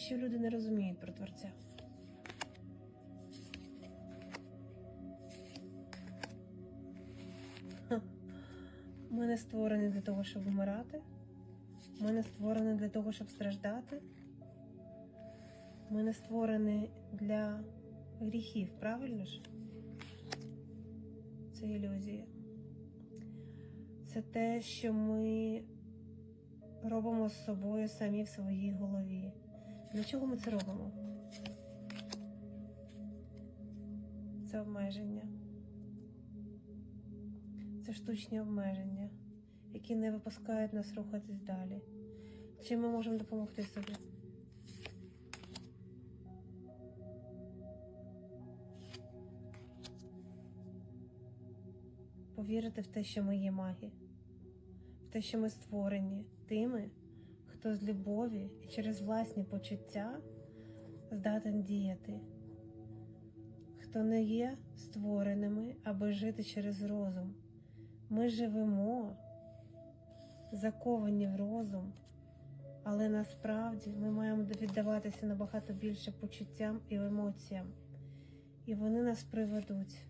що люди не розуміють про Творця. Ха. Ми не створені для того, щоб вмирати. Ми не створені для того, щоб страждати. Ми не створені для гріхів, правильно ж? Це ілюзія. Це те, що ми робимо з собою самі в своїй голові. Для чого ми це робимо? Це обмеження. Це штучні обмеження, які не випускають нас рухатись далі. Чим ми можемо допомогти собі? Повірити в те, що ми є маги, в те, що ми створені тими, хто з любові і через власні почуття здатен діяти, хто не є створеними, аби жити через розум. Ми живемо, заковані в розум, але насправді ми маємо віддаватися набагато більше почуттям і емоціям, і вони нас приведуть.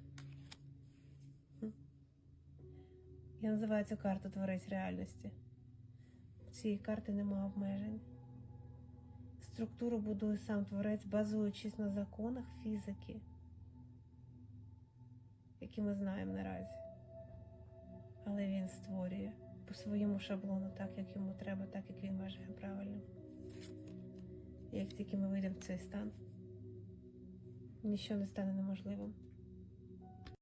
Я називаю цю карту Творець реальності. Цієї карти немає обмежень. Структуру будує сам творець, базуючись на законах фізики, які ми знаємо наразі. Але він створює по своєму шаблону, так як йому треба, так як він вважає правильно. Як тільки ми вийдемо в цей стан, нічого не стане неможливим.